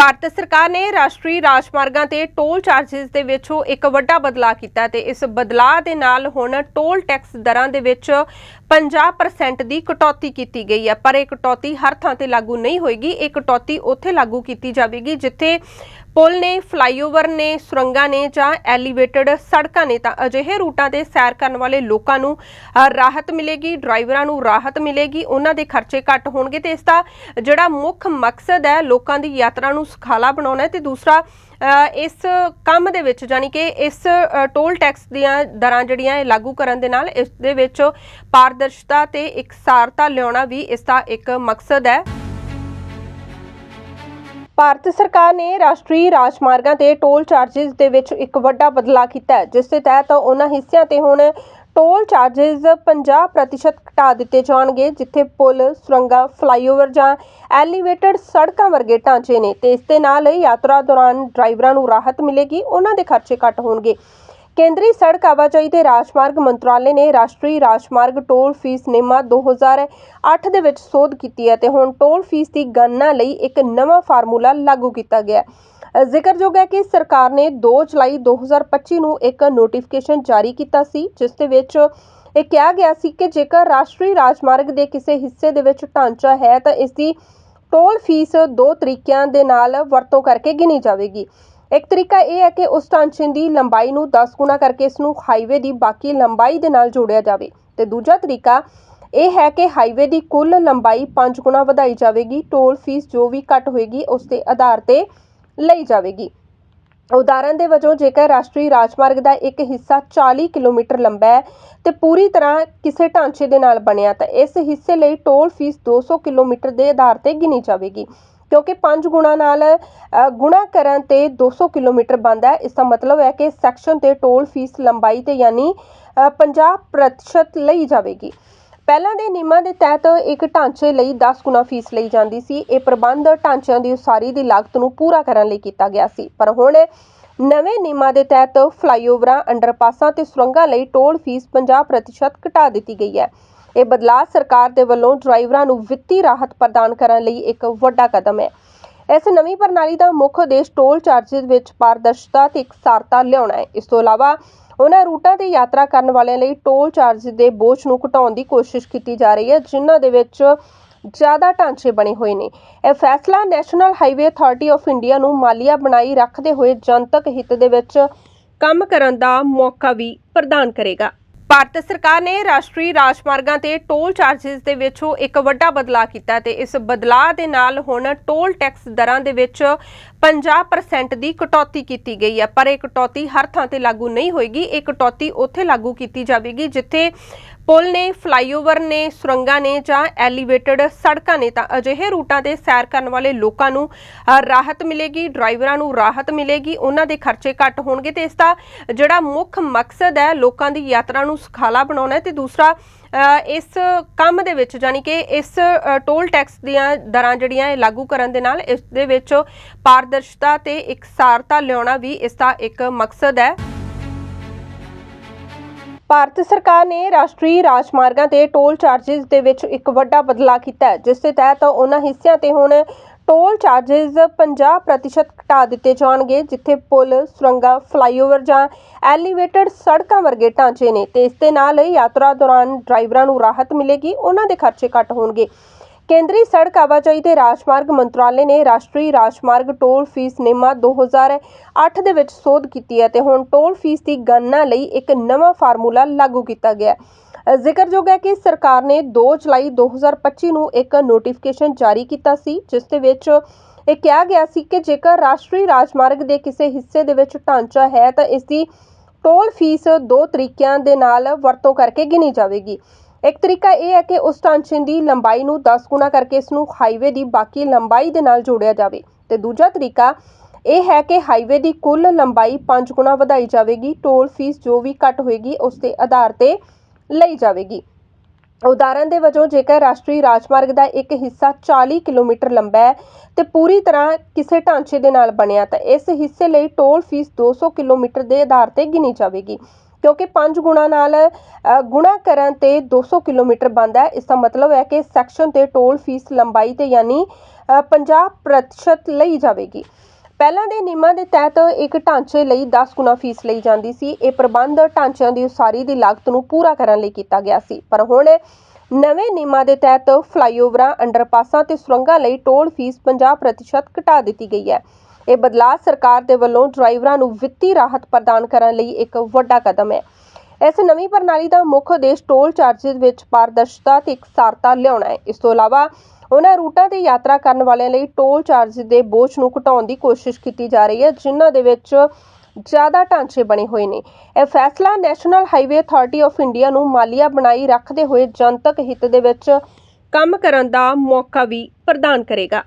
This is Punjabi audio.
ਭਾਰਤ ਸਰਕਾਰ ਨੇ ਰਾਸ਼ਟਰੀ ਰਾਜਮਾਰਗਾਂ ਤੇ ਟੋਲ ਚਾਰजेस ਦੇ ਵਿੱਚੋਂ ਇੱਕ ਵੱਡਾ ਬਦਲਾਅ ਕੀਤਾ ਤੇ ਇਸ ਬਦਲਾਅ ਦੇ ਨਾਲ ਹੁਣ ਟੋਲ ਟੈਕਸ ਦਰਾਂ ਦੇ ਵਿੱਚ 50% ਦੀ ਕਟੌਤੀ ਕੀਤੀ ਗਈ ਹੈ। ਪਰ ਇਹ ਕਟੌਤੀ ਹਰ ਥਾਂ ਤੇ ਲਾਗੂ ਨਹੀਂ ਹੋਏਗੀ। ਇਹ ਕਟੌਤੀ ਉੱਥੇ ਲਾਗੂ ਕੀਤੀ ਜਾਵੇਗੀ, ਜਿੱਥੇ ਪੁਲ ਨੇ, ਫਲਾਈਓਵਰ ਨੇ, ਸੁਰੰਗਾਂ ਨੇ ਜਾਂ ਐਲੀਵੇਟਡ ਸੜਕਾਂ ਨੇ, ਤਾਂ ਅਜਿਹੇ ਰੂਟਾਂ ਤੇ ਸੈਰ ਕਰਨ ਵਾਲੇ ਲੋਕਾਂ ਨੂੰ ਰਾਹਤ ਮਿਲੇਗੀ, ਡਰਾਈਵਰਾਂ ਨੂੰ ਰਾਹਤ ਮਿਲੇਗੀ, ਉਹਨਾਂ ਦੇ ਖਰਚੇ ਘੱਟ ਹੋਣਗੇ ਤੇ ਇਸ ਦਾ ਜਿਹੜਾ ਮੁੱਖ ਮਕਸਦ ਹੈ, ਲੋਕਾਂ ਦੀ ਯਾਤਰਾ ਨੂੰ ਸੁਖਾਲਾ ਬਣਾਉਣਾ ਹੈ ਤੇ ਦੂਸਰਾ ਇਸ ਕੰਮ ਦੇ ਵਿੱਚ ਯਾਨੀ ਕਿ ਇਸ ਟੋਲ ਟੈਕਸ ਦੀਆਂ ਦਰਾਂ ਜਿਹੜੀਆਂ ਇਹ ਲਾਗੂ ਕਰਨ ਦੇ ਨਾਲ, ਇਸ ਦੇ ਵਿੱਚ ਪਾਰਦਰਸ਼ਤਾ ਤੇ ਇਕਸਾਰਤਾ ਲਿਆਉਣਾ ਵੀ ਇਸ ਦਾ ਇੱਕ ਮਕਸਦ ਹੈ। ਭਾਰਤ ਸਰਕਾਰ ਨੇ ਰਾਸ਼ਟਰੀ ਰਾਜਮਾਰਗਾਂ ਤੇ ਟੋਲ ਚਾਰजेस ਦੇ ਵਿੱਚ ਇੱਕ ਵੱਡਾ ਬਦਲਾਅ ਕੀਤਾ ਜਿਸ ਦੇ ਤਹਿਤ ਉਹਨਾਂ ਹਿੱਸਿਆਂ ਤੇ ਹੁਣ ਟੋਲ ਚਾਰजेस 50% ਘਟਾ ਦਿੱਤੇ ਜਾਣਗੇ, ਜਿੱਥੇ ਪੁਲ, ਸੁਰੰਗਾਂ, ਫਲਾਈਓਵਰ ਜਾਂ ਐਲੀਵੇਟਡ ਸੜਕਾਂ ਵਰਗੇ ਢਾਂਚੇ ਨੇ ਤੇ ਇਸ ਦੇ ਨਾਲ ਯਾਤਰਾ ਦੌਰਾਨ ਡਰਾਈਵਰਾਂ ਨੂੰ ਰਾਹਤ ਮਿਲੇਗੀ, ਉਹਨਾਂ ਦੇ ਖਰਚੇ ਘੱਟ ਹੋਣਗੇ। ਕੇਂਦਰੀ ਸੜਕ ਆਵਾਜਾਈ ਤੇ ਰਾਜਮਾਰਗ ਮੰਤਰਾਲੇ ਨੇ ਰਾਸ਼ਟਰੀ ਰਾਜਮਾਰਗ ਟੋਲ ਫੀਸ ਨਿਯਮਾਂ 2008 ਦੇ ਵਿੱਚ ਸੋਧ ਕੀਤੀ ਹੈ ਤੇ ਹੁਣ ਟੋਲ ਫੀਸ ਦੀ ਗਣਨਾ ਲਈ ਇੱਕ ਨਵਾਂ ਫਾਰਮੂਲਾ ਲਾਗੂ ਕੀਤਾ ਗਿਆ ਹੈ। ਜ਼ਿਕਰਯੋਗ ਹੈ ਕਿ ਸਰਕਾਰ ਨੇ 2 ਜੁਲਾਈ 2025 ਨੂੰ ਇੱਕ ਨੋਟੀਫਿਕੇਸ਼ਨ ਜਾਰੀ ਕੀਤਾ ਸੀ, ਜਿਸ ਦੇ ਵਿੱਚ ਇਹ ਕਿਹਾ ਗਿਆ ਸੀ ਕਿ ਜੇਕਰ ਰਾਸ਼ਟਰੀ ਰਾਜਮਾਰਗ ਦੇ ਕਿਸੇ ਹਿੱਸੇ ਦੇ ਵਿੱਚ ਢਾਂਚਾ ਹੈ, ਤਾਂ ਇਸ ਦੀ ਟੋਲ ਫੀਸ ਦੋ ਤਰੀਕਿਆਂ ਦੇ ਨਾਲ ਵਰਤੋਂ ਕਰਕੇ ਗਿਣੀ ਜਾਵੇਗੀ। ਇੱਕ ਤਰੀਕਾ ਇਹ ਹੈ ਕਿ ਉਸ ਢਾਂਚੇ ਦੀ ਲੰਬਾਈ ਨੂੰ 10 ਗੁਣਾ ਕਰਕੇ ਇਸ ਨੂੰ ਹਾਈਵੇ ਦੀ ਬਾਕੀ ਲੰਬਾਈ ਦੇ ਨਾਲ ਜੋੜਿਆ ਜਾਵੇ। ਤੇ ਦੂਜਾ ਤਰੀਕਾ ਇਹ ਹੈ ਕਿ ਹਾਈਵੇ ਦੀ ਕੁੱਲ ਲੰਬਾਈ 5 ਗੁਣਾ ਵਧਾਈ ਜਾਵੇਗੀ। ਟੋਲ ਫੀਸ ਜੋ ਵੀ ਘੱਟ ਹੋਏਗੀ, ਉਸ ਦੇ ਆਧਾਰ ਤੇ ਲਈ ਜਾਵੇਗੀ। ਉਦਾਹਰਨ ਦੇ ਵਜੋਂ ਜੇਕਰ ਰਾਸ਼ਟਰੀ ਰਾਜਮਾਰਗ ਦਾ ਇੱਕ ਹਿੱਸਾ 40 ਕਿਲੋਮੀਟਰ ਲੰਬਾ ਹੈ ਤੇ ਪੂਰੀ ਤਰ੍ਹਾਂ ਕਿਸੇ ਢਾਂਚੇ ਦੇ ਨਾਲ ਬਣਿਆ ਤਾਂ ਇਸ ਹਿੱਸੇ ਲਈ ਟੋਲ ਫੀਸ 200 ਕਿਲੋਮੀਟਰ ਦੇ ਆਧਾਰ ਤੇ ਗਿਣੀ ਜਾਵੇਗੀ। ਕਿਉਂਕਿ 5 ਗੁਣਾ ਨਾਲ ਗੁਣਾ ਕਰਨ ਤੇ 200 ਕਿਲੋਮੀਟਰ ਬਣਦਾ ਹੈ ਇਸ ਦਾ ਮਤਲਬ ਹੈ ਕਿ ਸੈਕਸ਼ਨ ਤੇ ਟੋਲ ਫੀਸ ਲੰਬਾਈ ਤੇ ਯਾਨੀ ਅ, 50% ਲਈ ਜਾਵੇਗੀ। ਪਹਿਲਾਂ ਦੇ ਨਿਯਮਾਂ ਦੇ ਤਹਿਤ ਇੱਕ ਢਾਂਚੇ ਲਈ 10 ਗੁਣਾ ਫੀਸ ਲਈ ਜਾਂਦੀ ਸੀ। ਇਹ ਪ੍ਰਬੰਧ ਢਾਂਚਿਆਂ ਦੀ ਉਸਾਰੀ ਦੀ ਲਾਗਤ ਨੂੰ ਪੂਰਾ ਕਰਨ ਲਈ ਕੀਤਾ ਗਿਆ ਸੀ। ਪਰ ਹੁਣ ਨਵੇਂ ਨਿਯਮਾਂ ਦੇ ਤਹਿਤ ਫਲਾਈਓਵਰਾਂ, ਅੰਡਰਪਾਸਾਂ ਤੇ ਸੁਰੰਗਾਂ ਲਈ ਟੋਲ ਫੀਸ 50% ਘਟਾ ਦਿੱਤੀ ਗਈ ਹੈ। ਇਹ ਬਦਲਾਅ ਸਰਕਾਰ ਦੇ ਵੱਲੋਂ ਡਰਾਈਵਰਾਂ ਨੂੰ ਵਿੱਤੀ ਰਾਹਤ ਪ੍ਰਦਾਨ ਕਰਨ ਲਈ ਇੱਕ ਵੱਡਾ ਕਦਮ ਹੈ। ਇਸ ਨਵੀਂ ਪ੍ਰਣਾਲੀ ਦਾ ਮੁੱਖ ਉਦੇਸ਼ ਟੋਲ ਚਾਰजेस ਵਿੱਚ ਪਾਰਦਰਸ਼ਤਾ ਤੇ ਇਕਸਾਰਤਾ ਲਿਆਉਣਾ ਹੈ। ਇਸ ਤੋਂ ਇਲਾਵਾ ਉਹਨਾਂ ਰੂਟਾਂ ਤੇ ਯਾਤਰਾ ਕਰਨ ਵਾਲਿਆਂ ਲਈ ਟੋਲ ਚਾਰਜ ਦੇ ਬੋਝ ਨੂੰ ਘਟਾਉਣ ਦੀ ਕੋਸ਼ਿਸ਼ ਕੀਤੀ ਜਾ ਰਹੀ ਹੈ, ਜਿਨ੍ਹਾਂ ਦੇ ਵਿੱਚ ਜ਼ਿਆਦਾ ਢਾਂਚੇ ਬਣੇ ਹੋਏ ਨੇ। ਇਹ ਫੈਸਲਾ national highway authority of India ਨੂੰ ਮਾਲੀਆ ਬਣਾਈ ਰੱਖਦੇ ਹੋਏ ਜਨਤਕ ਹਿੱਤ ਦੇ ਵਿੱਚ ਕੰਮ ਕਰਨ ਦਾ ਮੌਕਾ ਵੀ ਪ੍ਰਦਾਨ ਕਰੇਗਾ। ਭਾਰਤ ਸਰਕਾਰ ਨੇ ਰਾਸ਼ਟਰੀ ਰਾਜਮਾਰਗਾਂ ਤੇ ਟੋਲ ਚਾਰजेस ਦੇ ਵਿੱਚੋਂ ਇੱਕ ਵੱਡਾ ਬਦਲਾਅ ਕੀਤਾ ਤੇ ਇਸ ਬਦਲਾਅ ਦੇ ਨਾਲ ਹੁਣ ਟੋਲ ਟੈਕਸ ਦਰਾਂ ਦੇ ਵਿੱਚ 50% ਦੀ ਕਟੌਤੀ ਕੀਤੀ ਗਈ ਹੈ। ਪਰ ਇਹ ਕਟੌਤੀ ਹਰ ਥਾਂ ਤੇ ਲਾਗੂ ਨਹੀਂ ਹੋਏਗੀ। ਇਹ ਕਟੌਤੀ ਉੱਥੇ ਲਾਗੂ ਕੀਤੀ ਜਾਵੇਗੀ, ਜਿੱਥੇ ਪੁਲ ਨੇ, ਫਲਾਈਓਵਰ ਨੇ, ਸੁਰੰਗਾਂ ਨੇ ਜਾਂ ਐਲੀਵੇਟਡ ਸੜਕਾਂ ਨੇ, ਤਾਂ ਅਜਿਹੇ ਰੂਟਾਂ ਤੇ ਸੈਰ ਕਰਨ ਵਾਲੇ ਲੋਕਾਂ ਨੂੰ ਰਾਹਤ ਮਿਲੇਗੀ, ਡਰਾਈਵਰਾਂ ਨੂੰ ਰਾਹਤ ਮਿਲੇਗੀ, ਉਹਨਾਂ ਦੇ ਖਰਚੇ ਘੱਟ ਹੋਣਗੇ ਤੇ ਇਸ ਦਾ ਜਿਹੜਾ ਮੁੱਖ ਮਕਸਦ ਹੈ, ਲੋਕਾਂ ਦੀ ਯਾਤਰਾ ਨੂੰ ਸੁਖਾਲਾ ਬਣਾਉਣਾ ਹੈ ਤੇ ਦੂਸਰਾ ਇਸ ਕੰਮ ਦੇ ਵਿੱਚ ਯਾਨੀ ਕਿ ਇਸ ਟੋਲ ਟੈਕਸ ਦੀਆਂ ਦਰਾਂ ਜਿਹੜੀਆਂ ਇਹ ਲਾਗੂ ਕਰਨ ਦੇ ਨਾਲ, ਇਸ ਦੇ ਵਿੱਚ ਪਾਰਦਰਸ਼ਤਾ ਤੇ ਇਕਸਾਰਤਾ ਲਿਆਉਣਾ ਵੀ ਇਸ ਦਾ ਇੱਕ ਮਕਸਦ ਹੈ। ਭਾਰਤ ਸਰਕਾਰ ਨੇ ਰਾਸ਼ਟਰੀ ਰਾਜਮਾਰਗਾਂ ਤੇ ਟੋਲ ਚਾਰजेस ਦੇ ਵਿੱਚ ਇੱਕ ਵੱਡਾ ਬਦਲਾਅ ਕੀਤਾ ਜਿਸ ਦੇ ਤਹਿਤ ਉਹਨਾਂ ਹਿੱਸਿਆਂ ਤੇ ਹੁਣ ਟੋਲ ਚਾਰजेस 50% ਘਟਾ ਦਿੱਤੇ ਜਾਣਗੇ, ਜਿੱਥੇ ਪੁਲ, ਸੁਰੰਗਾਂ, ਫਲਾਈਓਵਰ ਜਾਂ ਐਲੀਵੇਟਡ ਸੜਕਾਂ ਵਰਗੇ ਢਾਂਚੇ ਨੇ ਤੇ ਇਸ ਦੇ ਨਾਲ ਯਾਤਰਾ ਦੌਰਾਨ ਡਰਾਈਵਰਾਂ ਨੂੰ ਰਾਹਤ ਮਿਲੇਗੀ, ਉਹਨਾਂ ਦੇ ਖਰਚੇ ਘੱਟ ਹੋਣਗੇ। ਕੇਂਦਰੀ ਸੜਕ ਆਵਾਜਾਈ ਤੇ ਰਾਜਮਾਰਗ ਮੰਤਰਾਲੇ ਨੇ ਰਾਸ਼ਟਰੀ ਰਾਜਮਾਰਗ ਟੋਲ ਫੀਸ ਨਿਯਮਾਂ 2008 ਦੇ ਵਿੱਚ ਸੋਧ ਕੀਤੀ ਹੈ ਤੇ ਹੁਣ ਟੋਲ ਫੀਸ ਦੀ ਗਣਨਾ ਲਈ ਇੱਕ ਨਵਾਂ ਫਾਰਮੂਲਾ ਲਾਗੂ ਕੀਤਾ ਗਿਆ ਹੈ। ਜ਼ਿਕਰਯੋਗ ਹੈ ਕਿ ਸਰਕਾਰ ਨੇ 2 ਜੁਲਾਈ 2025 ਨੂੰ ਇੱਕ ਨੋਟੀਫਿਕੇਸ਼ਨ ਜਾਰੀ ਕੀਤਾ ਸੀ, ਜਿਸ ਦੇ ਵਿੱਚ ਇਹ ਕਿਹਾ ਗਿਆ ਸੀ ਕਿ ਜੇਕਰ ਰਾਸ਼ਟਰੀ ਰਾਜਮਾਰਗ ਦੇ ਕਿਸੇ ਹਿੱਸੇ ਦੇ ਵਿੱਚ ਢਾਂਚਾ ਹੈ, ਤਾਂ ਇਸ ਦੀ ਟੋਲ ਫੀਸ ਦੋ ਤਰੀਕਿਆਂ ਦੇ ਨਾਲ ਵਰਤੋਂ ਕਰਕੇ ਗਿਣੀ ਜਾਵੇਗੀ। ਇੱਕ ਤਰੀਕਾ ਇਹ ਹੈ ਕਿ ਉਸ ਢਾਂਚੇ ਦੀ ਲੰਬਾਈ ਨੂੰ 10 ਗੁਣਾ ਕਰਕੇ ਇਸ ਨੂੰ ਹਾਈਵੇ ਦੀ ਬਾਕੀ ਲੰਬਾਈ ਦੇ ਨਾਲ ਜੋੜਿਆ ਜਾਵੇ। ਤੇ ਦੂਜਾ ਤਰੀਕਾ ਇਹ ਹੈ ਕਿ ਹਾਈਵੇ ਦੀ ਕੁੱਲ ਲੰਬਾਈ 5 ਗੁਣਾ ਵਧਾਈ ਜਾਵੇਗੀ। ਟੋਲ ਫੀਸ ਜੋ ਵੀ ਘੱਟ ਹੋਏਗੀ, ਉਸ ਦੇ ਆਧਾਰ ਤੇ ਲਈ ਜਾਵੇਗੀ। ਉਦਾਹਰਨ ਦੇ ਵਜੋਂ ਜੇਕਰ ਰਾਸ਼ਟਰੀ ਰਾਜਮਾਰਗ ਦਾ ਇੱਕ ਹਿੱਸਾ 40 ਕਿਲੋਮੀਟਰ ਲੰਬਾ ਹੈ ਤੇ ਪੂਰੀ ਤਰ੍ਹਾਂ ਕਿਸੇ ਢਾਂਚੇ ਦੇ ਨਾਲ ਬਣਿਆ ਤਾਂ ਇਸ ਹਿੱਸੇ ਲਈ ਟੋਲ ਫੀਸ 200 ਕਿਲੋਮੀਟਰ ਦੇ ਆਧਾਰ ਤੇ ਗਿਣੀ ਜਾਵੇਗੀ। ਕਿਉਂਕਿ 5 ਗੁਣਾ ਨਾਲ ਗੁਣਾ ਕਰਨ ਤੇ 200 ਕਿਲੋਮੀਟਰ ਬਣਦਾ ਹੈ ਇਸ ਦਾ ਮਤਲਬ ਹੈ ਕਿ ਸੈਕਸ਼ਨ ਤੇ ਟੋਲ ਫੀਸ ਲੰਬਾਈ ਤੇ ਯਾਨੀ ਅ, 50% ਲਈ ਜਾਵੇਗੀ। ਪਹਿਲਾਂ ਦੇ ਨਿਯਮਾਂ ਦੇ ਤਹਿਤ ਇੱਕ ਢਾਂਚੇ ਲਈ 10 ਗੁਣਾ ਫੀਸ ਲਈ ਜਾਂਦੀ ਸੀ। ਇਹ ਪ੍ਰਬੰਧ ਢਾਂਚਿਆਂ ਦੀ ਉਸਾਰੀ ਦੀ ਲਾਗਤ ਨੂੰ ਪੂਰਾ ਕਰਨ ਲਈ ਕੀਤਾ ਗਿਆ ਸੀ। ਪਰ ਹੁਣ ਨਵੇਂ ਨਿਯਮਾਂ ਦੇ ਤਹਿਤ ਫਲਾਈਓਵਰਾਂ, ਅੰਡਰਪਾਸਾਂ ਤੇ ਸੁਰੰਗਾਂ ਲਈ ਟੋਲ ਫੀਸ 50% ਘਟਾ ਦਿੱਤੀ ਗਈ ਹੈ। ਇਹ ਬਦਲਾਅ ਸਰਕਾਰ ਦੇ ਵੱਲੋਂ ਡਰਾਈਵਰਾਂ ਨੂੰ ਵਿੱਤੀ ਰਾਹਤ ਪ੍ਰਦਾਨ ਕਰਨ ਲਈ ਇੱਕ ਵੱਡਾ ਕਦਮ ਹੈ। ਇਸ ਨਵੀਂ ਪ੍ਰਣਾਲੀ ਦਾ ਮੁੱਖ ਉਦੇਸ਼ ਟੋਲ ਚਾਰਜਸ ਵਿੱਚ ਪਾਰਦਰਸ਼ਤਾ ਤੇ ਇਕਸਾਰਤਾ ਲਿਆਉਣਾ ਹੈ। ਇਸ ਤੋਂ ਇਲਾਵਾ ਉਹਨਾਂ ਰੂਟਾਂ ਤੇ ਯਾਤਰਾ ਕਰਨ ਵਾਲਿਆਂ ਲਈ ਟੋਲ ਚਾਰਜ ਦੇ ਬੋਝ ਨੂੰ ਘਟਾਉਣ ਦੀ ਕੋਸ਼ਿਸ਼ ਕੀਤੀ ਜਾ ਰਹੀ ਹੈ, ਜਿਨ੍ਹਾਂ ਦੇ ਵਿੱਚ ਜ਼ਿਆਦਾ ਢਾਂਚੇ ਬਣੇ ਹੋਏ ਨੇ। ਇਹ ਫੈਸਲਾ national highway authority of India ਨੂੰ ਮਾਲੀਆ ਬਣਾਈ ਰੱਖਦੇ ਹੋਏ ਜਨਤਕ ਹਿੱਤ ਦੇ ਵਿੱਚ ਕੰਮ ਕਰਨ ਦਾ ਮੌਕਾ ਵੀ ਪ੍ਰਦਾਨ ਕਰੇਗਾ।